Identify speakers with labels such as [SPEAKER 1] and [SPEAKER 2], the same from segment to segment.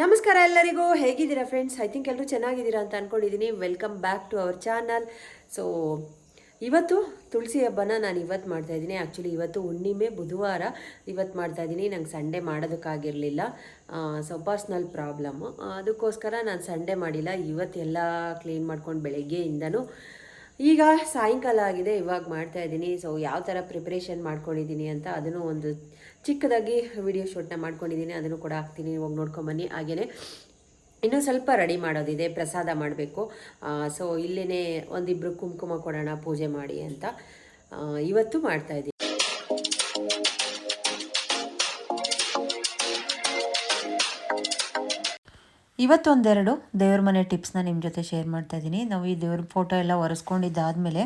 [SPEAKER 1] ನಮಸ್ಕಾರ ಎಲ್ಲರಿಗೂ, ಹೇಗಿದ್ದೀರಾ ಫ್ರೆಂಡ್ಸ್ ಐ ಥಿಂಕ್ ಎಲ್ಲರೂ ಚೆನ್ನಾಗಿದ್ದೀರಾ ಅಂತ ಅಂದ್ಕೊಂಡಿದ್ದೀನಿ welcome back to our channel so ಇವತ್ತು ತುಳಸಿ ಹಬ್ಬನ ನಾನು ಇವತ್ತು ಮಾಡ್ತಾ ಇದ್ದೀನಿ. ಆ್ಯಕ್ಚುಲಿ ಇವತ್ತು ಹುಣ್ಣಿಮೆ, ಬುಧವಾರ ಇವತ್ತು ಮಾಡ್ತಾ ಇದ್ದೀನಿ. ನಂಗೆ ಸಂಡೇ ಮಾಡೋದಕ್ಕಾಗಿರಲಿಲ್ಲ. ಸೊ ಪರ್ಸ್ನಲ್ ಪ್ರಾಬ್ಲಮ್ಮು ಅದಕ್ಕೋಸ್ಕರ ನಾನು ಸಂಡೇ ಮಾಡಿಲ್ಲ. ಇವತ್ತೆಲ್ಲ ಕ್ಲೀನ್ ಮಾಡ್ಕೊಂಡು ಬೆಳಗ್ಗೆಯಿಂದನೂ ಈಗ ಸಾಯಂಕಾಲ ಆಗಿದೆ, ಇವಾಗ ಮಾಡ್ತಾ ಇದ್ದೀನಿ. ಸೊ ಯಾವ ಥರ ಪ್ರಿಪ್ರೇಷನ್ ಮಾಡ್ಕೊಂಡಿದ್ದೀನಿ ಅಂತ ಅದನ್ನು ಒಂದು ಚಿಕ್ಕದಾಗಿ ವಿಡಿಯೋ ಶೂಟ್ನ ಮಾಡ್ಕೊಂಡಿದ್ದೀನಿ. ಅದನ್ನು ಕೂಡ ಹಾಕ್ತೀನಿ ಹೋಗಿ ನೋಡ್ಕೊಂಬನ್ನಿ ಹಾಗೆಯೇ ಇನ್ನೂ ಸ್ವಲ್ಪ ರೆಡಿ ಮಾಡೋದಿದೆ, ಪ್ರಸಾದ ಮಾಡಬೇಕು. ಸೊ ಇಲ್ಲೇ ಒಂದಿಬ್ಬರು ಕುಂಕುಮ ಕೊಡೋಣ, ಪೂಜೆ ಮಾಡಿ ಅಂತ ಇವತ್ತು ಮಾಡ್ತಾ
[SPEAKER 2] ಇವತ್ತೊಂದೆರಡು ದೇವ್ರ ಮನೆ ಟಿಪ್ಸ್ನ ನಿಮ್ಮ ಜೊತೆ ಶೇರ್ ಮಾಡ್ತಾ ಇದ್ದೀನಿ ನಾವು ಈ ದೇವ್ರ ಫೋಟೋ ಎಲ್ಲ ಒರೆಸ್ಕೊಂಡಿದ್ದಾದಮೇಲೆ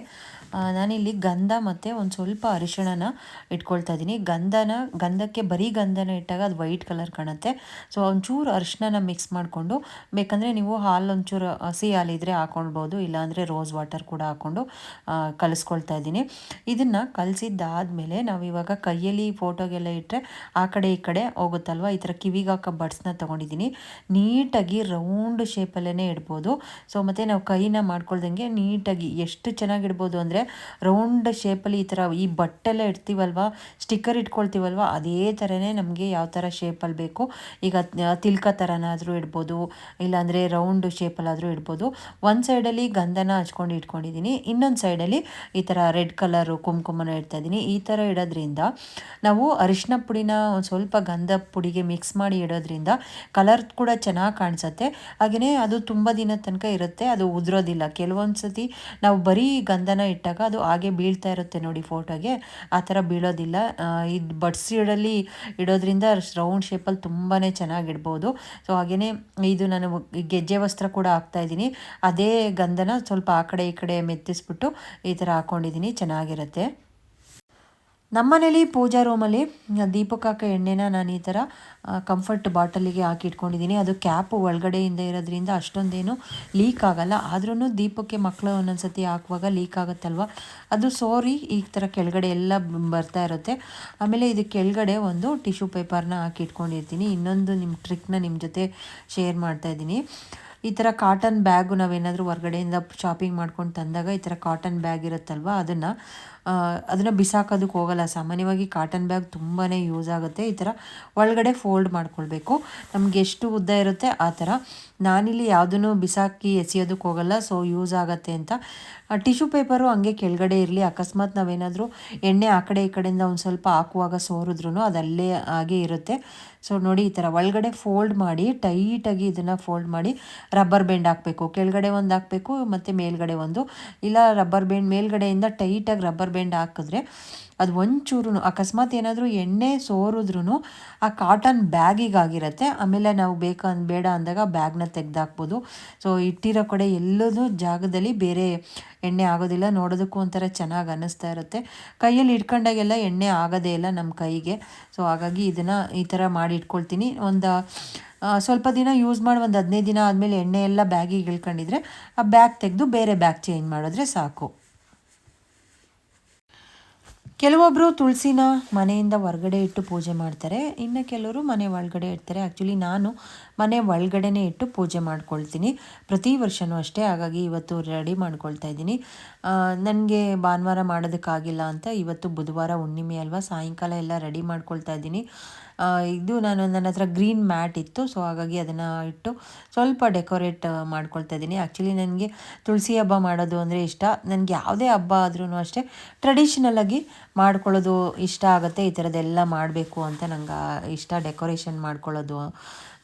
[SPEAKER 2] ನಾನಿಲ್ಲಿ ಗಂಧ ಮತ್ತು ಒಂದು ಸ್ವಲ್ಪ ಅರಿಶಿಣನ ಇಟ್ಕೊಳ್ತಾ ಇದ್ದೀನಿ ಗಂಧನ, ಗಂಧಕ್ಕೆ ಬರೀ ಗಂಧನ ಇಟ್ಟಾಗ ಅದು ವೈಟ್ ಕಲರ್ ಕಾಣುತ್ತೆ. ಸೊ ಒಂಚೂರು ಅರಿಶಿಣನ ಮಿಕ್ಸ್ ಮಾಡಿಕೊಂಡು, ಬೇಕಂದರೆ ನೀವು ಹಾಲು ಒಂಚೂರು ಹಸಿ ಹಾಲಿದ್ರೆ ಹಾಕೊಳ್ಬೋದು, ಇಲ್ಲಾಂದರೆ ರೋಸ್ ವಾಟರ್ ಕೂಡ ಹಾಕ್ಕೊಂಡು ಕಲಿಸ್ಕೊಳ್ತಾ ಇದ್ದೀನಿ ಇದನ್ನು ಕಲಿಸಿದ್ದಾದಮೇಲೆ ನಾವು ಇವಾಗ ಕೈಯಲ್ಲಿ ಫೋಟೋಗೆಲ್ಲ ಇಟ್ಟರೆ ಆ ಕಡೆ ಈ ಕಡೆ ಹೋಗುತ್ತಲ್ವ? ಈ ಥರ ಕಿವಿಗೆ ಹಾಕೋ ಬಡ್ಸ್ನ ತೊಗೊಂಡಿದ್ದೀನಿ ನೀಟಾಗಿ ರೌಂಡ್ ಶೇಪಲ್ಲೇ ಇಡ್ಬೋದು. ಸೊ ಮತ್ತು ನಾವು ಕೈನ ಮಾಡ್ಕೊಳ್ದಂಗೆ ನೀಟಾಗಿ ಎಷ್ಟು ಚೆನ್ನಾಗಿ ಇಡ್ಬೋದು ಅಂದರೆ ರೌಂಡ್ ಶೇಪಲ್ಲಿ ಈ ಥರ ಈ ಬಟ್ಟೆಲ್ಲ ಇಡ್ತೀವಲ್ವ ಸ್ಟಿಕ್ಕರ್ ಇಟ್ಕೊಳ್ತೀವಲ್ವ, ಅದೇ ಥರನೇ ನಮಗೆ ಯಾವ ಥರ ಶೇಪಲ್ಲಿ ಬೇಕು. ಈಗ ತಿಲ್ಕ ಥರನಾದರೂ ಇಡ್ಬೋದು, ಇಲ್ಲಾಂದರೆ ರೌಂಡ್ ಶೇಪಲ್ಲಾದರೂ ಇಡ್ಬೋದು. ಒಂದು ಸೈಡಲ್ಲಿ ಗಂಧನ ಹಚ್ಕೊಂಡು ಇಟ್ಕೊಂಡಿದ್ದೀನಿ ಇನ್ನೊಂದು ಸೈಡಲ್ಲಿ ಈ ಥರ ರೆಡ್ ಕಲರು ಕುಂಕುಮನ ಇಡ್ತಾ ಇದ್ದೀನಿ ಈ ಥರ ಇಡೋದ್ರಿಂದ ನಾವು ಅರಿಶಿನ ಪುಡಿನ ಒಂದು ಸ್ವಲ್ಪ ಗಂಧ ಪುಡಿಗೆ ಮಿಕ್ಸ್ ಮಾಡಿ ಇಡೋದ್ರಿಂದ ಕಲರ್ ಕೂಡ ಚೆನ್ನಾಗಿ ಕಾಣಿಸುತ್ತೆ ಹಾಗೆಯೇ ಅದು ತುಂಬ ದಿನದ ತನಕ ಇರುತ್ತೆ, ಅದು ಉದುರೋದಿಲ್ಲ. ಕೆಲವೊಂದು ಸತಿ ನಾವು ಬರೀ ಗಂಧನ ಇಟ್ಟಾಗ ಅದು ಹಾಗೆ ಬೀಳ್ತಾ ಇರುತ್ತೆ ನೋಡಿ ಫೋಟೋಗೆ. ಆ ಥರ ಬೀಳೋದಿಲ್ಲ. ಇದು ಬಡ್ಸಿಡಲ್ಲಿ ಇಡೋದ್ರಿಂದ ರೌಂಡ್ ಶೇಪಲ್ಲಿ ತುಂಬಾ ಚೆನ್ನಾಗಿಡ್ಬೋದು. ಸೊ ಹಾಗೆಯೇ ಇದು ನಾನು ಗೆಜ್ಜೆ ವಸ್ತ್ರ ಕೂಡ ಹಾಕ್ತಾ ಇದ್ದೀನಿ. ಅದೇ ಗಂಧನ ಸ್ವಲ್ಪ ಆ ಕಡೆ ಈ ಕಡೆ ಮೆತ್ತಿಸ್ಬಿಟ್ಟು ಈ ಥರ ಹಾಕ್ಕೊಂಡಿದ್ದೀನಿ ಚೆನ್ನಾಗಿರುತ್ತೆ. ನಮ್ಮನೇಲಿ ಪೂಜಾ ರೂಮಲ್ಲಿ ದೀಪಕ್ಕೆ ಹಾಕೋ ಎಣ್ಣೆನ ನಾನು ಈ ಥರ ಕಂಫರ್ಟ್ ಬಾಟಲಿಗೆ ಹಾಕಿ ಇಟ್ಕೊಂಡಿದ್ದೀನಿ. ಅದು ಕ್ಯಾಪು ಒಳಗಡೆಯಿಂದ ಇರೋದ್ರಿಂದ ಅಷ್ಟೊಂದೇನು ಲೀಕ್ ಆಗಲ್ಲ. ಆದ್ರೂ ದೀಪಕ್ಕೆ ಮಕ್ಕಳು ಒಂದೊಂದ್ಸತಿ ಹಾಕುವಾಗ ಲೀಕ್ ಆಗುತ್ತಲ್ವ? ಅದು ಸೋರಿ, ಈ ಥರ ಕೆಳಗಡೆ ಎಲ್ಲ ಬರ್ತಾ ಇರುತ್ತೆ. ಆಮೇಲೆ ಇದು ಕೆಳಗಡೆ ಒಂದು ಟಿಶ್ಯೂ ಪೇಪರ್ನ ಹಾಕಿ ಇಟ್ಕೊಂಡಿರ್ತೀನಿ. ಇನ್ನೊಂದು ನಿಮ್ಮ ಟ್ರಿಕ್ನ ನಿಮ್ಮ ಜೊತೆ ಶೇರ್ ಮಾಡ್ತಾ ಇದ್ದೀನಿ. ಈ ಥರ ಕಾಟನ್ ಬ್ಯಾಗು ನಾವೇನಾದರೂ ಹೊರಗಡೆಯಿಂದ ಶಾಪಿಂಗ್ ಮಾಡ್ಕೊಂಡು ತಂದಾಗ ಈ ಥರ ಕಾಟನ್ ಬ್ಯಾಗ್ ಇರುತ್ತಲ್ವ? ಅದನ್ನು ಅದನ್ನು ಬಿಸಾಕೋದಕ್ಕೆ ಹೋಗಲ್ಲ. ಸಾಮಾನ್ಯವಾಗಿ ಕಾಟನ್ ಬ್ಯಾಗ್ ತುಂಬಾ ಯೂಸ್ ಆಗುತ್ತೆ. ಈ ಥರ ಒಳಗಡೆ ಫೋಲ್ಡ್ ಮಾಡ್ಕೊಳ್ಬೇಕು. ನಮ್ಗೆ ಎಷ್ಟು ಉದ್ದ ಇರುತ್ತೆ ಆ ಥರ ನಾನಿಲ್ಲಿ ಯಾವುದನ್ನು ಬಿಸಾಕಿ ಎಸೆಯೋದಕ್ಕೆ ಹೋಗಲ್ಲ. ಸೊ ಯೂಸ್ ಆಗುತ್ತೆ ಅಂತ. ಟಿಶ್ಯೂ ಪೇಪರು ಹಂಗೆ ಕೆಳಗಡೆ ಇರಲಿ. ಅಕಸ್ಮಾತ್ ನಾವೇನಾದರೂ ಎಣ್ಣೆ ಆ ಕಡೆ ಈ ಕಡೆಯಿಂದ ಒಂದು ಸ್ವಲ್ಪ ಹಾಕುವಾಗ ಸೋರಿದ್ರೂ ಅದಲ್ಲೇ ಹಾಗೆ ಇರುತ್ತೆ. ಸೊ ನೋಡಿ ಈ ಥರ ಒಳಗಡೆ ಫೋಲ್ಡ್ ಮಾಡಿ ಟೈಟಾಗಿ ಇದನ್ನು ಫೋಲ್ಡ್ ಮಾಡಿ ರಬ್ಬರ್ ಬ್ಯಾಂಡ್ ಹಾಕಬೇಕು. ಕೆಳಗಡೆ ಒಂದು ಹಾಕಬೇಕು, ಮತ್ತು ಮೇಲ್ಗಡೆ ಒಂದು. ಇಲ್ಲ ರಬ್ಬರ್ ಬೆಂಡ್ ಮೇಲ್ಗಡೆಯಿಂದ ಟೈಟಾಗಿ ರಬ್ಬರ್ ಬೆಂಡ್ ಹಾಕಿದ್ರೆ ಅದು ಒಂಚೂರು ಅಕಸ್ಮಾತ್ ಏನಾದರೂ ಎಣ್ಣೆ ಸೋರಿದ್ರೂ ಆ ಕಾಟನ್ ಬ್ಯಾಗಿಗೆ ಆಗಿರುತ್ತೆ ಆಮೇಲೆ ನಾವು ಬೇಕು ಬೇಡ ಅಂದಾಗ ಬ್ಯಾಗ್ನ ತೆಗೆದಾಕ್ಬೋದು. ಸೊ ಇಟ್ಟಿರೋ ಕಡೆ ಎಲ್ಲದೂ ಜಾಗದಲ್ಲಿ ಬೇರೆ ಎಣ್ಣೆ ಆಗೋದಿಲ್ಲ. ನೋಡೋದಕ್ಕೂ ಒಂಥರ ಚೆನ್ನಾಗಿ ಅನ್ನಿಸ್ತಾ ಇರುತ್ತೆ. ಕೈಯಲ್ಲಿ ಇಟ್ಕೊಂಡಾಗೆಲ್ಲ ಎಣ್ಣೆ ಆಗೋದೇ ಇಲ್ಲ ನಮ್ಮ ಕೈಗೆ. ಸೊ ಹಾಗಾಗಿ ಇದನ್ನು ಈ ಥರ ಮಾಡಿ ಇಟ್ಕೊಳ್ತೀನಿ. ಒಂದು ಸ್ವಲ್ಪ ದಿನ ಯೂಸ್ ಮಾಡಿ, ಒಂದು ಹದಿನೈದು ದಿನ ಆದಮೇಲೆ ಎಣ್ಣೆ ಎಲ್ಲ ಬ್ಯಾಗಿಗೆ ಇಳ್ಕೊಂಡಿದ್ರೆ ಆ ಬ್ಯಾಗ್ ತೆಗೆದು ಬೇರೆ ಬ್ಯಾಗ್ ಚೇಂಜ್ ಮಾಡಿದ್ರೆ ಸಾಕು. ಕೆಲವೊಬ್ಬರು ತುಳಸಿನ ಮನೆಯಿಂದ ಹೊರಗಡೆ ಇಟ್ಟು ಪೂಜೆ ಮಾಡ್ತಾರೆ. ಇನ್ನು ಕೆಲವರು ಮನೆ ಒಳಗಡೆ ಇಡ್ತಾರೆ. ಆ್ಯಕ್ಚುಲಿ ನಾನು ಮನೆ ಒಳಗಡೆನೇ ಇಟ್ಟು ಪೂಜೆ ಮಾಡ್ಕೊಳ್ತೀನಿ. ಪ್ರತಿ ವರ್ಷವೂ ಅಷ್ಟೇ. ಹಾಗಾಗಿ ಇವತ್ತು ರೆಡಿ ಮಾಡ್ಕೊಳ್ತಾ ಇದ್ದೀನಿ. ನನಗೆ ಭಾನುವಾರ ಮಾಡೋದಕ್ಕಾಗಿಲ್ಲ ಅಂತ ಇವತ್ತು ಬುಧವಾರ ಹುಣ್ಣಿಮೆ ಅಲ್ವಾ, ಸಾಯಂಕಾಲ ಎಲ್ಲ ರೆಡಿ ಮಾಡ್ಕೊಳ್ತಾ ಇದ್ದೀನಿ. ಇದು ನಾನು ನನ್ನ ಹತ್ರ ಗ್ರೀನ್ ಮ್ಯಾಟ್ ಇತ್ತು, ಸೊ ಹಾಗಾಗಿ ಅದನ್ನು ಇಟ್ಟು ಸ್ವಲ್ಪ ಡೆಕೋರೇಟ್ ಮಾಡ್ಕೊಳ್ತಾ ಇದ್ದೀನಿ. ಆ್ಯಕ್ಚುಲಿ ನನಗೆ ತುಳಸಿ ಹಬ್ಬ ಮಾಡೋದು ಅಂದರೆ ಇಷ್ಟ. ನನಗೆ ಯಾವುದೇ ಹಬ್ಬ ಆದ್ರೂ ಅಷ್ಟೇ ಟ್ರೆಡಿಷ್ನಲಾಗಿ ಮಾಡ್ಕೊಳ್ಳೋದು ಇಷ್ಟ ಆಗುತ್ತೆ. ಈ ಥರದ್ದೆಲ್ಲ ಮಾಡಬೇಕು ಅಂತ ನಂಗೆ ಇಷ್ಟ ಡೆಕೋರೇಷನ್ ಮಾಡ್ಕೊಳ್ಳೋದು.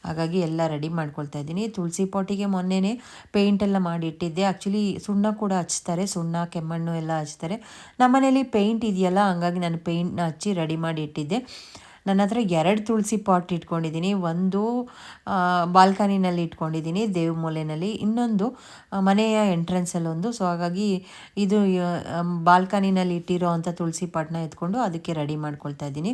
[SPEAKER 2] ಹಾಗಾಗಿ ಎಲ್ಲ ರೆಡಿ ಮಾಡ್ಕೊಳ್ತಾ ಇದ್ದೀನಿ. ತುಳಸಿ ಪಾಟಿಗೆ ಮೊನ್ನೆನೇ ಪೇಂಟ್ ಎಲ್ಲ ಮಾಡಿ ಇಟ್ಟಿದ್ದೆ. ಆ್ಯಕ್ಚುಲಿ ಸುಣ್ಣ ಕೂಡ ಹಚ್ತಾರೆ, ಸುಣ್ಣ, ಕೆಮ್ಮಣ್ಣು ಎಲ್ಲ ಹಚ್ತಾರೆ. ನಮ್ಮನೇಲಿ ಪೇಂಟ್ ಇದೆಯಲ್ಲ, ಹಂಗಾಗಿ ನಾನು ಪೇಂಟ್ನ ಹಚ್ಚಿ ರೆಡಿ ಮಾಡಿ ಇಟ್ಟಿದ್ದೆ. ನನ್ನ ಹತ್ರ ಎರಡು ತುಳಸಿ ಪಾಟ್ ಇಟ್ಕೊಂಡಿದ್ದೀನಿ, ಒಂದು ಬಾಲ್ಕನಿನಲ್ಲಿ ಇಟ್ಕೊಂಡಿದ್ದೀನಿ ದೇವ್ ಮೂಲೆಯಲ್ಲಿ ಇನ್ನೊಂದು ಮನೆಯ ಎಂಟ್ರೆನ್ಸಲ್ಲೊಂದು ಸೊ ಹಾಗಾಗಿ ಇದು ಬಾಲ್ಕನಿನಲ್ಲಿ ಇಟ್ಟಿರೋ ಅಂಥ ತುಳಸಿ ಪಾಟ್ನ ಎತ್ಕೊಂಡು ಅದಕ್ಕೆ ರೆಡಿ ಮಾಡ್ಕೊಳ್ತಾ ಇದ್ದೀನಿ.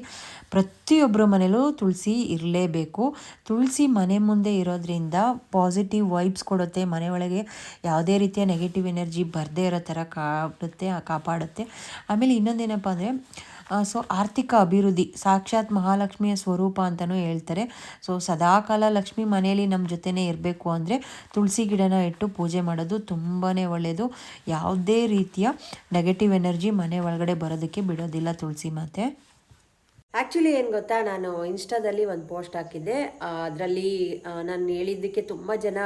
[SPEAKER 2] ಪ್ರತಿಯೊಬ್ಬರ ಮನೇಲೂ ತುಳಸಿ ಇರಲೇಬೇಕು. ತುಳಸಿ ಮನೆ ಮುಂದೆ ಇರೋದ್ರಿಂದ ಪಾಸಿಟಿವ್ ವೈಬ್ಸ್ ಕೊಡುತ್ತೆ. ಮನೆ ಒಳಗೆ ಯಾವುದೇ ರೀತಿಯ ನೆಗೆಟಿವ್ ಎನರ್ಜಿ ಬರದೇ ಇರೋ ಥರ ಕಾಡುತ್ತೆ ಕಾಪಾಡುತ್ತೆ. ಆಮೇಲೆ ಇನ್ನೊಂದೇನಪ್ಪ ಅಂದರೆ ಸೊ ಆರ್ಥಿಕ ಅಭಿವೃದ್ಧಿ, ಸಾಕ್ಷಾತ್ ಮಹಾಲಕ್ಷ್ಮಿಯ ಸ್ವರೂಪ ಅಂತಲೂ ಹೇಳ್ತಾರೆ. ಸೊ ಸದಾಕಾಲ ಲಕ್ಷ್ಮಿ ಮನೆಯಲ್ಲಿ ನಮ್ಮ ಜೊತೆನೇ ಇರಬೇಕು ಅಂದರೆ ತುಳಸಿ ಗಿಡನ ಇಟ್ಟು ಪೂಜೆ ಮಾಡೋದು ತುಂಬಾ ಒಳ್ಳೆಯದು ಯಾವುದೇ ರೀತಿಯ ನೆಗೆಟಿವ್ ಎನರ್ಜಿ ಮನೆ ಒಳಗಡೆ ಬರೋದಕ್ಕೆ ಬಿಡೋದಿಲ್ಲ ತುಳಸಿ ಮಾತೆ.
[SPEAKER 1] ಆ್ಯಕ್ಚುಲಿ ಏನು ಗೊತ್ತಾ, ನಾನು ಇನ್ಸ್ಟಾದಲ್ಲಿ ಒಂದು ಪೋಸ್ಟ್ ಹಾಕಿದ್ದೆ. ಅದರಲ್ಲಿ ನಾನು ಹೇಳಿದ್ದಕ್ಕೆ ತುಂಬ ಜನ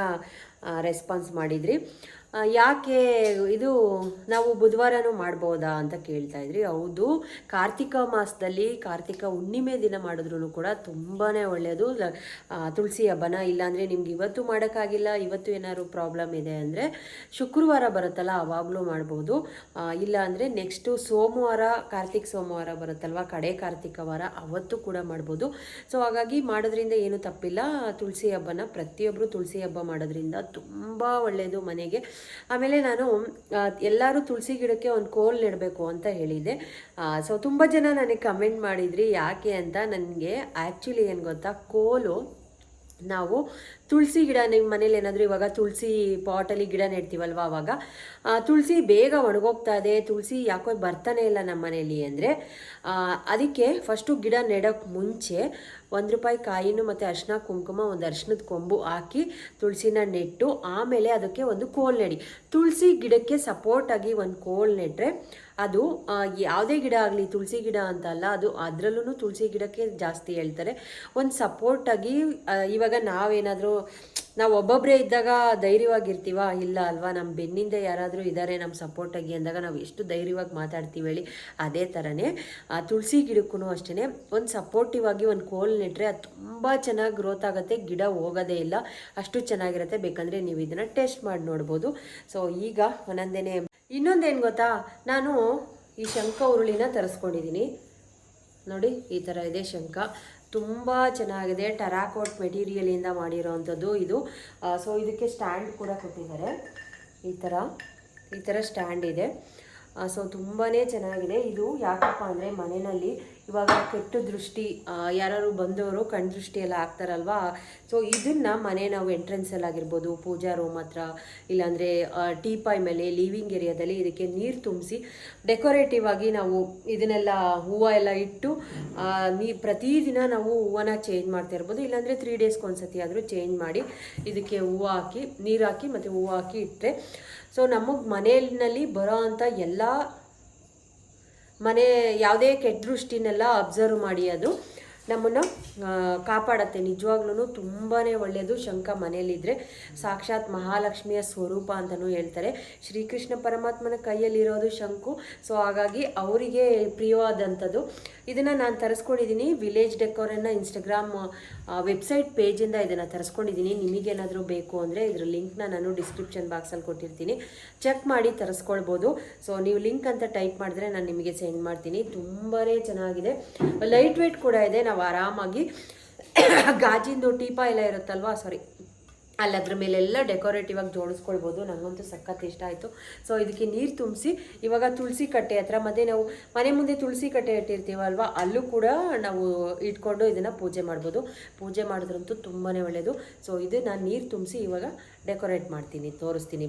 [SPEAKER 1] ರೆಸ್ಪಾನ್ಸ್ ಮಾಡಿದ್ರಿ. ಯಾಕೆ ಇದು ನಾವು ಬುಧವಾರನೂ ಮಾಡ್ಬೋದಾ ಅಂತ ಕೇಳ್ತಾ ಇದ್ರಿ. ಹೌದು ಕಾರ್ತಿಕ ಮಾಸದಲ್ಲಿ ಕಾರ್ತಿಕ ಹುಣ್ಣಿಮೆ ದಿನ ಮಾಡಿದ್ರೂ ಕೂಡ ತುಂಬಾ ಒಳ್ಳೆಯದು ತುಳಸಿ ಹಬ್ಬನ ಇಲ್ಲಾಂದರೆ ನಿಮ್ಗೆ ಇವತ್ತು ಮಾಡೋಕ್ಕಾಗಿಲ್ಲ ಇವತ್ತು ಏನಾದ್ರು ಪ್ರಾಬ್ಲಮ್ ಇದೆ ಅಂದರೆ ಶುಕ್ರವಾರ ಬರುತ್ತಲ್ಲ ಆವಾಗಲೂ ಮಾಡ್ಬೋದು. ಆ, ಇಲ್ಲ ಅಂದರೆ ನೆಕ್ಸ್ಟು ಸೋಮವಾರ ಕಾರ್ತಿಕ್ ಸೋಮವಾರ ಬರುತ್ತಲ್ವ ಕಡೆ ಕಾರ್ತಿಕ ವಾರ ಅವತ್ತು ಕೂಡ ಮಾಡ್ಬೋದು. ಸೊ ಹಾಗಾಗಿ ಮಾಡೋದ್ರಿಂದ ಏನು ತಪ್ಪಿಲ್ಲ. ತುಳಸಿ ಹಬ್ಬನ ಪ್ರತಿಯೊಬ್ಬರು ತುಳಸಿ ಹಬ್ಬ ಮಾಡೋದ್ರಿಂದ ತುಂಬ ಒಳ್ಳೆಯದು ಮನೆಗೆ. ಆಮೇಲೆ ನಾನು ಎಲ್ಲರೂ ತುಳಸಿ ಗಿಡಕ್ಕೆ ಒಂದು ಕೋಲ್ ನೆಡಬೇಕು ಅಂತ ಹೇಳಿದ್ದೆ. ಸೊ ತುಂಬ ಜನ ನನಗೆ ಕಮೆಂಟ್ ಮಾಡಿದ್ರಿ, ಯಾಕೆ ಅಂತ? ನನಗೆ ಆ್ಯಕ್ಚುಲಿ ಏನು ಗೊತ್ತಾ, ಕೋಲು ನಾವು ತುಳಸಿ ಗಿಡ ನಿಮ್ಮ ಮನೇಲಿ ಏನಾದರೂ ಇವಾಗ ತುಳಸಿ ಪಾಟಲ್ಲಿ ಗಿಡ ನೆಡ್ತೀವಲ್ವ ಅವಾಗ? ತುಳಸಿ ಬೇಗ ಒಣಗೋಗ್ತಾ ಇದೆ, ತುಳಸಿ ಯಾಕೋ ಬರ್ತಾನೆ ಇಲ್ಲ ನಮ್ಮ ಮನೇಲಿ ಅಂದರೆ ಅದಕ್ಕೆ ಫಸ್ಟು ಗಿಡ ನೆಡೋಕ್ಕೆ ಮುಂಚೆ ಒಂದು ರೂಪಾಯಿ ಕಾಯಿನೂ ಮತ್ತು ಅರ್ಶಿನ ಕುಂಕುಮ ಒಂದು ಅರ್ಶಿನದ ಕೊಂಬು ಹಾಕಿ ತುಳಸಿನ ನೆಟ್ಟು, ಆಮೇಲೆ ಅದಕ್ಕೆ ಒಂದು ಕೋಲ್ ನೆಡಿ. ತುಳಸಿ ಗಿಡಕ್ಕೆ ಸಪೋರ್ಟಾಗಿ ಒಂದು ಕೋಲ್ ನೆಟ್ಟರೆ ಅದು ಯಾವುದೇ ಗಿಡ ಆಗಲಿ, ತುಳಸಿ ಗಿಡ ಅಂತ ಅಲ್ಲ, ಅದು ಅದರಲ್ಲೂ ತುಳಸಿ ಗಿಡಕ್ಕೆ ಜಾಸ್ತಿ ಹೇಳ್ತಾರೆ. ಒಂದು ಸಪೋರ್ಟಾಗಿ ಇವಾಗ ನಾವೇನಾದರೂ ನಾವು ಒಬ್ಬೊಬ್ಬರೇ ಇದ್ದಾಗ ಧೈರ್ಯವಾಗಿರ್ತೀವ? ಇಲ್ಲ ಅಲ್ವಾ? ನಮ್ಮ ಬೆನ್ನಿಂದ ಯಾರಾದರೂ ಇದ್ದಾರೆ ನಮ್ಮ ಸಪೋರ್ಟಾಗಿ ಅಂದಾಗ ನಾವು ಎಷ್ಟು ಧೈರ್ಯವಾಗಿ ಮಾತಾಡ್ತೀವಿ ಹೇಳಿ, ಅದೇ ಥರನೇ ಆ ತುಳಸಿ ಗಿಡಕ್ಕೂ ಅಷ್ಟೇ ಒಂದು ಸಪೋರ್ಟಿವ್ ಆಗಿ ಒಂದು ಕೋಲ್ ನೆಟ್ಟರೆ ಅದು ತುಂಬ ಚೆನ್ನಾಗಿ ಗ್ರೋತ್ ಆಗುತ್ತೆ, ಗಿಡ ಹೋಗೋದೇ ಇಲ್ಲ, ಅಷ್ಟು ಚೆನ್ನಾಗಿರುತ್ತೆ. ಬೇಕಂದರೆ ನೀವು ಇದನ್ನು ಟೆಸ್ಟ್ ಮಾಡಿ ನೋಡ್ಬೋದು. ಸೊ ಈಗ ಒಂದೊಂದೇನೆ, ಇನ್ನೊಂದೇನು ಗೊತ್ತಾ? ನಾನು ಈ ಶಂಖ ಉರುಳಿನ ತರಿಸ್ಕೊಂಡಿದ್ದೀನಿ ನೋಡಿ, ಈ ಥರ ಇದೆ ಶಂಖ. ತುಂಬ ಚೆನ್ನಾಗಿದೆ ಟೆರಾಕೋಟ್ ಮೆಟೀರಿಯಲಿಂದ ಮಾಡಿರೋವಂಥದ್ದು ಇದು. ಸೊ ಇದಕ್ಕೆ ಸ್ಟ್ಯಾಂಡ್ ಕೂಡ ಕೊಟ್ಟಿದ್ದಾರೆ. ಈ ಥರ ಈ ಥರ ಸ್ಟ್ಯಾಂಡ್ ಇದೆ. ಸೊ ತುಂಬಾ ಚೆನ್ನಾಗಿದೆ. ಇದು ಯಾಕಪ್ಪ ಅಂದರೆ ಮನೆಯಲ್ಲಿ ಇವಾಗ ಕೆಟ್ಟ ದೃಷ್ಟಿ ಯಾರು ಬಂದವರು ಕಣ್ ದೃಷ್ಟಿ ಎಲ್ಲ ಹಾಕ್ತಾರಲ್ವಾ? ಸೊ ಇದನ್ನು ಮನೆ ನಾವು ಎಂಟ್ರೆನ್ಸಲ್ಲಿ ಆಗಿರ್ಬೋದು, ಪೂಜಾ ರೂಮ್ ಹತ್ರ, ಇಲ್ಲಾಂದರೆ ಟೀಪಾಯ್ ಮೇಲೆ ಲಿವಿಂಗ್ ಏರಿಯಾದಲ್ಲಿ ಇದಕ್ಕೆ ನೀರು ತುಂಬಿಸಿ ಡೆಕೋರೇಟಿವ್ ಆಗಿ ನಾವು ಇದನ್ನೆಲ್ಲ ಹೂವು ಎಲ್ಲ ಇಟ್ಟು ನೀ, ಪ್ರತಿದಿನ ನಾವು ಹೂವನ್ನ ಚೇಂಜ್ ಮಾಡ್ತಾ ಇರ್ಬೋದು. ಇಲ್ಲಾಂದರೆ ತ್ರೀ ಡೇಸ್ಗೆ ಒಂದ್ಸತಿ ಆದರೂ ಚೇಂಜ್ ಮಾಡಿ ಇದಕ್ಕೆ ಹೂವು ಹಾಕಿ, ನೀರು ಹಾಕಿ ಮತ್ತು ಹೂವು ಹಾಕಿ ಇಟ್ಟರೆ ಸೊ ನಮಗೆ ಮನೆಯಲ್ಲಿ ಬರೋ ಅಂಥ ಎಲ್ಲ ಮನೆ ಯಾವುದೇ ಕೆಟ್ಟ ದೃಷ್ಟಿನೆಲ್ಲ ಅಬ್ಸರ್ವ್ ಮಾಡಿ ಅದು. ನಮ್ಮನ್ನು ಕಾಪಾಡತ್ತೆ. ನಿಜವಾಗ್ಲೂ ತುಂಬಾ ಒಳ್ಳೆಯದು ಶಂಖ ಮನೆಯಲ್ಲಿದ್ದರೆ ಸಾಕ್ಷಾತ್ ಮಹಾಲಕ್ಷ್ಮಿಯ ಸ್ವರೂಪ ಅಂತಲೂ ಹೇಳ್ತಾರೆ. ಶ್ರೀಕೃಷ್ಣ ಪರಮಾತ್ಮನ ಕೈಯಲ್ಲಿರೋದು ಶಂಕು. ಸೊ ಹಾಗಾಗಿ ಅವರಿಗೆ ಪ್ರಿಯವಾದಂಥದ್ದು. ಇದನ್ನು ನಾನು ತರಿಸ್ಕೊಂಡಿದ್ದೀನಿ ವಿಲೇಜ್ ಡೆಕೋರನ್ನ ಇನ್ಸ್ಟಾಗ್ರಾಮ್ ವೆಬ್ಸೈಟ್ ಪೇಜಿಂದ ಇದನ್ನು ತರಿಸ್ಕೊಂಡಿದ್ದೀನಿ ನಿಮಗೇನಾದರೂ ಬೇಕು ಅಂದರೆ ಇದ್ರ ಲಿಂಕ್ನ ನಾನು ಡಿಸ್ಕ್ರಿಪ್ಷನ್ ಬಾಕ್ಸಲ್ಲಿ ಕೊಟ್ಟಿರ್ತೀನಿ. ಚೆಕ್ ಮಾಡಿ ತರಿಸ್ಕೊಳ್ಬೋದು. ಸೊ ನೀವು ಲಿಂಕ್ ಅಂತ ಟೈಪ್ ಮಾಡಿದ್ರೆ ನಾನು ನಿಮಗೆ ಸೆಂಡ್ ಮಾಡ್ತೀನಿ. ತುಂಬಾ ಚೆನ್ನಾಗಿದೆ. ಲೈಟ್ ವೆಯ್ಟ್ ಕೂಡ ಇದೆ. ನಾವು ಆರಾಮಾಗಿ ಗಾಜಿಂದು ಟೀಪ ಎಲ್ಲ ಇರುತ್ತಲ್ವಾ? ಸಾರಿ ಅಲ್ಲಿ ಅದ್ರ ಮೇಲೆಲ್ಲ ಡೆಕೋರೇಟಿವ್ ಆಗಿ ಜೋಡಿಸ್ಕೊಳ್ಬೋದು. ನನಗಂತೂ ಸಖತ್ ಇಷ್ಟ ಆಯಿತು. ಸೊ ಇದಕ್ಕೆ ನೀರು ತುಂಬಿಸಿ, ಇವಾಗ ತುಳಸಿ ಕಟ್ಟೆ ಹತ್ರ, ಮತ್ತೆ ನಾವು ಮನೆ ಮುಂದೆ ತುಳಸಿ ಕಟ್ಟೆ ಇಟ್ಟಿರ್ತೀವಲ್ವ ಅಲ್ಲೂ ಕೂಡ ನಾವು ಇಟ್ಕೊಂಡು ಇದನ್ನು ಪೂಜೆ ಮಾಡ್ಬೋದು. ಪೂಜೆ ಮಾಡಿದ್ರಂತೂ ತುಂಬಾ ಒಳ್ಳೆಯದು ಸೊ ಇದು ನಾನು ನೀರು ತುಂಬಿಸಿ ಇವಾಗ ಡೆಕೋರೇಟ್ ಮಾಡ್ತೀನಿ, ತೋರಿಸ್ತೀನಿ.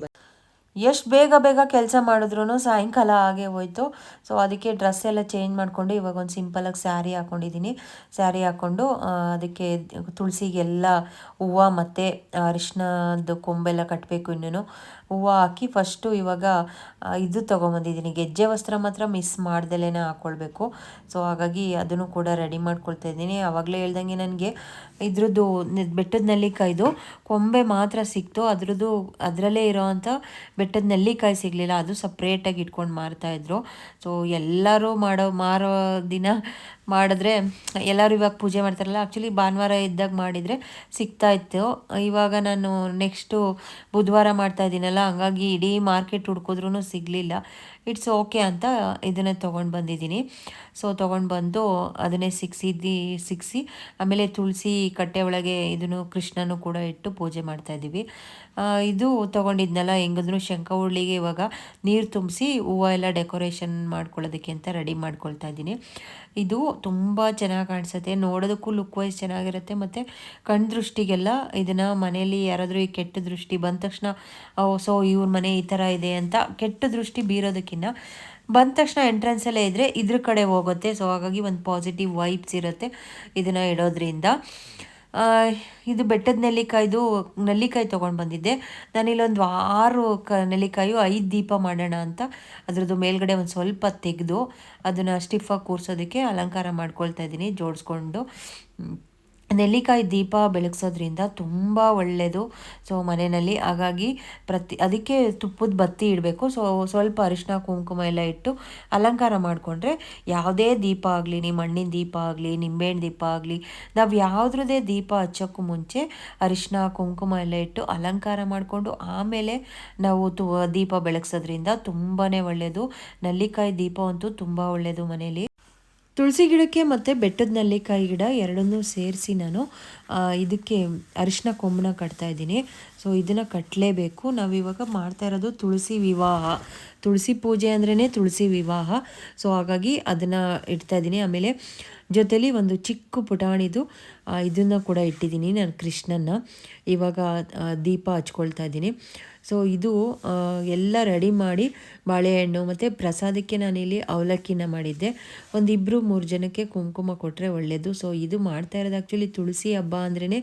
[SPEAKER 2] ಎಷ್ಟು ಬೇಗ ಬೇಗ ಕೆಲಸ ಮಾಡಿದ್ರು ಸಾಯಂಕಾಲ ಆಗೇ ಹೋಯ್ತು. ಸೊ ಅದಕ್ಕೆ ಡ್ರೆಸ್ ಎಲ್ಲ ಚೇಂಜ್ ಮಾಡಿಕೊಂಡು ಇವಾಗ ಒಂದು ಸಿಂಪಲಾಗಿ ಸ್ಯಾರಿ ಹಾಕ್ಕೊಂಡಿದ್ದೀನಿ ಸ್ಯಾರಿ ಹಾಕ್ಕೊಂಡು ಅದಕ್ಕೆ ತುಳಸಿಗೆಲ್ಲ ಹೂವು ಮತ್ತು ಅರಿಶಿನದ್ದು ಕೊಂಬೆಲ್ಲ ಕಟ್ಟಬೇಕು ಇನ್ನೂ ಹೂವು ಹಾಕಿ ಫಸ್ಟು ಇವಾಗ ಇದು ತೊಗೊಂಬಂದಿದ್ದೀನಿ ಗೆಜ್ಜೆ ವಸ್ತ್ರ ಮಾತ್ರ ಮಿಸ್ ಮಾಡ್ದಲೇ ಹಾಕ್ಕೊಳ್ಬೇಕು ಸೊ ಹಾಗಾಗಿ ಅದನ್ನು ಕೂಡ ರೆಡಿ ಮಾಡ್ಕೊಳ್ತಾ ಇದ್ದೀನಿ. ಆವಾಗಲೇ ಹೇಳ್ದಂಗೆ ನನಗೆ ಇದ್ರದ್ದು ಬೆಟ್ಟದ ನೆಲ್ಲಿಕಾಯ್ದು ಕೊಂಬೆ ಮಾತ್ರ ಸಿಕ್ತು. ಅದರದ್ದು, ಅದರಲ್ಲೇ ಇರೋವಂಥ ಬೆಟ್ಟದ ನೆಲ್ಲಿಕಾಯಿ ಸಿಗಲಿಲ್ಲ. ಅದು ಸಪ್ರೇಟಾಗಿ ಇಟ್ಕೊಂಡು ಮಾರ್ತಾಯಿದ್ರು ಸೊ ಎಲ್ಲರೂ ಮಾಡೋ ಮಾರೋ ದಿನ ಮಾಡಿದ್ರೆ, ಎಲ್ಲರೂ ಇವಾಗ ಪೂಜೆ ಮಾಡ್ತಾರಲ್ಲ ಆ್ಯಕ್ಚುಲಿ ಭಾನುವಾರ ಇದ್ದಾಗ ಮಾಡಿದರೆ ಸಿಗ್ತಾ ಇತ್ತು. ಇವಾಗ ನಾನು ನೆಕ್ಸ್ಟು ಬುಧವಾರ ಮಾಡ್ತಾ ಇದ್ದೀನಲ್ಲ, ಹಂಗಾಗಿ ಇಡೀ ಮಾರ್ಕೆಟ್ ಹುಡ್ಕಿದ್ರೂ ಸಿಗಲಿಲ್ಲ. ಇಟ್ಸ್ ಓಕೆ ಅಂತ ಇದನ್ನೇ ತೊಗೊಂಡು ಬಂದಿದ್ದೀನಿ. ಸೊ ತೊಗೊಂಡು ಬಂದು ಅದನ್ನೇ ಸಿಕ್ಸಿದ್ದು ಸಿಕ್ಸಿ ಆಮೇಲೆ ತುಳಸಿ ಕಟ್ಟೆ ಒಳಗೆ ಇದನ್ನು ಕೃಷ್ಣನೂ ಕೂಡ ಇಟ್ಟು ಪೂಜೆ ಮಾಡ್ತಾ ಇದ್ದೀವಿ. ಇದು ತೊಗೊಂಡಿದ್ನಲ್ಲ, ಹೆಂಗಿದ್ರು ಶಂಖ ಹುಳ್ಳಿಗೆ ಇವಾಗ ನೀರು ತುಂಬಿಸಿ ಹೂವು ಎಲ್ಲ ಡೆಕೋರೇಷನ್ ಮಾಡ್ಕೊಳ್ಳೋದಕ್ಕೆ ಅಂತ ರೆಡಿ ಮಾಡ್ಕೊಳ್ತಾ ಇದ್ದೀನಿ. ಇದು ತುಂಬ ಚೆನ್ನಾಗಿ ಕಾಣಿಸುತ್ತೆ. ನೋಡೋದಕ್ಕೂ ಲುಕ್ ವೈಸ್ ಚೆನ್ನಾಗಿರುತ್ತೆ. ಮತ್ತು ಕಣ್ ದೃಷ್ಟಿಗೆಲ್ಲ ಇದನ್ನು ಮನೆಯಲ್ಲಿ ಯಾರಾದರೂ ಈ ಕೆಟ್ಟ ದೃಷ್ಟಿ ಬಂದ ತಕ್ಷಣ ಸೊ ಇವ್ರ ಮನೆ ಈ ಥರ ಇದೆ ಅಂತ ಕೆಟ್ಟ ದೃಷ್ಟಿ ಬೀರೋದಕ್ಕಿಂತ ಬಂದ ತಕ್ಷಣ ಎಂಟ್ರೆನ್ಸಲ್ಲೇ ಇದ್ದರೆ ಇದ್ರ ಕಡೆ ಹೋಗುತ್ತೆ. ಸೊ ಹಾಗಾಗಿ ಒಂದು ಪಾಸಿಟಿವ್ ವೈಬ್ಸ್ ಇರುತ್ತೆ ಇದನ್ನು ಇಡೋದ್ರಿಂದ. ಇದು ಬೆಟ್ಟದ ನೆಲ್ಲಿಕಾಯ್ದು, ನೆಲ್ಲಿಕಾಯಿ ತೊಗೊಂಡು ಬಂದಿದ್ದೆ ನಾನಿಲ್ಲೊಂದು ಆರು ಕ, ನೆಲ್ಲಿಕಾಯು ಐದು ದೀಪ ಮಾಡೋಣ ಅಂತ ಅದರದ್ದು ಮೇಲ್ಗಡೆ ಒಂದು ಸ್ವಲ್ಪ ತೆಗೆದು ಅದನ್ನು ಸ್ಟಿಫಾಗಿ ಕೂರಿಸೋದಕ್ಕೆ ಅಲಂಕಾರ ಮಾಡ್ಕೊಳ್ತಾ ಇದ್ದೀನಿ, ಜೋಡಿಸ್ಕೊಂಡು. ನೆಲ್ಲಿಕಾಯಿ ದೀಪ ಬೆಳಗ್ಸೋದ್ರಿಂದ ತುಂಬ ಒಳ್ಳೆಯದು ಸೊ ಮನೆಯಲ್ಲಿ ಹಾಗಾಗಿ ಪ್ರತಿ, ಅದಕ್ಕೆ ತುಪ್ಪದ ಬತ್ತಿ ಇಡಬೇಕು. ಸೊ ಸ್ವಲ್ಪ ಅರಿಶಿನ ಕುಂಕುಮ ಎಲ್ಲ ಇಟ್ಟು ಅಲಂಕಾರ ಮಾಡಿಕೊಂಡ್ರೆ ಯಾವುದೇ ದೀಪ ಆಗಲಿ, ನಿಮ್ಮ ಮಣ್ಣಿನ ದೀಪ ಆಗಲಿ, ನಿಂಬೆಹಣ್ಣು ದೀಪ ಆಗಲಿ, ನಾವು ಯಾವುದ್ರದೇ ದೀಪ ಹಚ್ಚೋಕ್ಕೂ ಮುಂಚೆ ಅರಿಶಿನ ಕುಂಕುಮ ಎಲ್ಲ ಇಟ್ಟು ಅಲಂಕಾರ ಮಾಡಿಕೊಂಡು ಆಮೇಲೆ ನಾವು ತು, ದೀಪ ಬೆಳಗ್ಸೋದ್ರಿಂದ ತುಂಬಾ ಒಳ್ಳೆಯದು ನೆಲ್ಲಿಕಾಯಿ ದೀಪ ಅಂತೂ ತುಂಬ ಒಳ್ಳೆಯದು ಮನೇಲಿ ತುಳಸಿ ಗಿಡಕ್ಕೆ ಮತ್ತು ಬೆಟ್ಟದ ನೆಲ್ಲಿಕಾಯಿ ಗಿಡ ಎರಡನ್ನೂ ಸೇರಿಸಿ ನಾನು ಇದಕ್ಕೆ ಅರಿಶಿನ ಕೊಂಬನ ಕಟ್ತಾ ಇದ್ದೀನಿ. ಸೊ ಇದನ್ನು ಕಟ್ಟಲೇಬೇಕು ನಾವು ಇವಾಗ ಮಾಡ್ತಾ ಇರೋದು ತುಳಸಿ ವಿವಾಹ. ತುಳಸಿ ಪೂಜೆ ಅಂದ್ರೇ ತುಳಸಿ ವಿವಾಹ. ಸೊ ಹಾಗಾಗಿ ಅದನ್ನು ಇಡ್ತಾ ಇದ್ದೀನಿ. ಆಮೇಲೆ ಜೊತೆಲಿ ಒಂದು ಚಿಕ್ಕ ಪುಟಾಣಿದು ಇದನ್ನು ಕೂಡ ಇಟ್ಟಿದ್ದೀನಿ ನಾನು ಕೃಷ್ಣನ ಇವಾಗ ದೀಪ ಹಚ್ಕೊಳ್ತಾ ಇದ್ದೀನಿ. ಸೊ ಇದು ಎಲ್ಲ ರೆಡಿ ಮಾಡಿ ಬಾಳೆಹಣ್ಣು ಮತ್ತು ಪ್ರಸಾದಕ್ಕೆ ನಾನಿಲ್ಲಿ ಅವಲಕ್ಕಿನ ಮಾಡಿದ್ದೆ. ಒಂದಿಬ್ಬರು ಮೂರು ಜನಕ್ಕೆ ಕುಂಕುಮ ಕೊಟ್ಟರೆ ಒಳ್ಳೆಯದು ಸೊ ಇದು ಮಾಡ್ತಾ ಇರೋದು ಆ್ಯಕ್ಚುಲಿ ತುಳಸಿ ಹಬ್ಬ ಅಂದ್ರೇ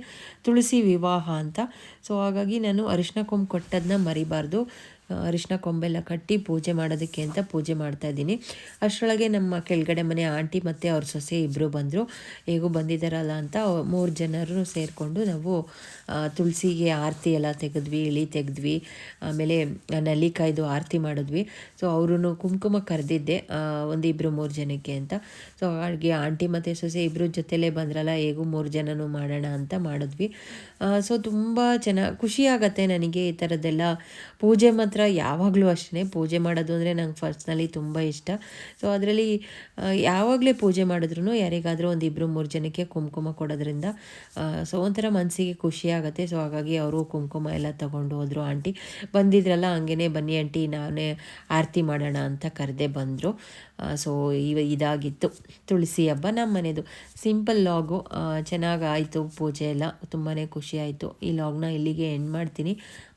[SPEAKER 2] ತುಳಸಿ ವಿವಾಹ ಅಂತ. ಸೊ ಹಾಗಾಗಿ ನಾನು ಅರಿಶಿನ ಕುಂಕುಮ ಕೊಟ್ಟದನ್ನ ಮರಿಬಾರ್ದು. ಅರಿಶಿನ ಕೊಂಬೆಲ್ಲ ಕಟ್ಟಿ ಪೂಜೆ ಮಾಡೋದಕ್ಕೆ ಅಂತ ಪೂಜೆ ಮಾಡ್ತಾ ಇದ್ದೀನಿ. ಅಷ್ಟರೊಳಗೆ ನಮ್ಮ ಕೆಳಗಡೆ ಮನೆ ಆಂಟಿ ಮತ್ತು ಅವ್ರ ಸೊಸೆ ಇಬ್ಬರು ಬಂದರು. ಹೇಗೂ ಬಂದಿದ್ದಾರಲ್ಲ ಅಂತ ಮೂರು ಜನರು ಸೇರಿಕೊಂಡು ನಾವು ತುಳಸಿಗೆ ಆರತಿ ಎಲ್ಲ ತೆಗೆದ್ವಿ, ಇಳಿ ತೆಗೆದ್ವಿ. ಆಮೇಲೆ ನಲ್ಲಿಕಾಯ್ದು ಆರತಿ ಮಾಡಿದ್ವಿ. ಸೊ ಅವರು ಕುಂಕುಮ ಕರೆದಿದ್ದೆ ಒಂದು ಇಬ್ಬರು ಮೂರು ಜನಕ್ಕೆ ಅಂತ. ಸೊ ಹಾಗೆ ಆಂಟಿ ಮತ್ತು ಸೊಸೆ ಇಬ್ಬರು ಜೊತೆಲೇ ಬಂದ್ರಲ್ಲ, ಹೇಗೂ ಮೂರು ಜನನೂ ಮಾಡೋಣ ಅಂತ ಮಾಡಿದ್ವಿ. ಸೊ ತುಂಬ ಚೆನ್ನಾಗಿ ಖುಷಿ ನನಗೆ ಈ ಥರದ್ದೆಲ್ಲ ಪೂಜೆ ಮಾತ್ರ ಯಾವಾಗಲೂ ಅಷ್ಟೇ ಪೂಜೆ ಮಾಡೋದು ಅಂದರೆ ನಂಗೆ ಪರ್ಸ್ನಲಿ ತುಂಬ ಇಷ್ಟ. ಸೊ ಅದರಲ್ಲಿ ಯಾವಾಗಲೇ ಪೂಜೆ ಮಾಡಿದ್ರು ಯಾರಿಗಾದರೂ ಒಂದು ಇಬ್ಬರು ಮೂರು ಜನಕ್ಕೆ ಕುಂಕುಮ ಕೊಡೋದ್ರಿಂದ ಸೊ ಒಂಥರ ಮನಸ್ಸಿಗೆ ಖುಷಿ ಆಗುತ್ತೆ. ಸೊ ಹಾಗಾಗಿ ಅವರು ಕುಂಕುಮ ಎಲ್ಲ ತಗೊಂಡು ಹೋದರು ಆಂಟಿ. ಬಂದಿದ್ರಲ್ಲ ಹಂಗೇ ಬನ್ನಿ ಆಂಟಿ, ನಾನೇ ಆರತಿ ಮಾಡೋಣ ಅಂತ ಕರೆದೇ ಬಂದರು. ಸೊ ಇವ ಇದಾಗಿತ್ತು. ತುಳಸಿ ಹಬ್ಬ ನಮ್ಮ ಮನೆಯದು ಸಿಂಪಲ್ ಲಾಗು ಚೆನ್ನಾಗಾಯಿತು ಪೂಜೆ ಎಲ್ಲ. ತುಂಬಾ ಖುಷಿ ಆಯಿತು ಈ ಲಾಗ್ನ ಇಲ್ಲಿಗೆ ಎಂಡ್ ಮಾಡ್ತೀನಿ.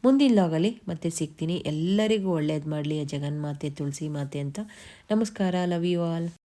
[SPEAKER 2] ಮುಂದಿನ ಲಾಗಲ್ಲಿ ಮತ್ತೆ ಸಿಗ್ತೀನಿ. ಎಲ್ಲರಿಗೂ ಒಳ್ಳೇದು ಮಾಡಲಿ ಜಗನ್ಮಾತೆ, ತುಳಸಿ ಮಾತೆ ಅಂತ. ನಮಸ್ಕಾರ ಲವ್ ಯು ಆಲ್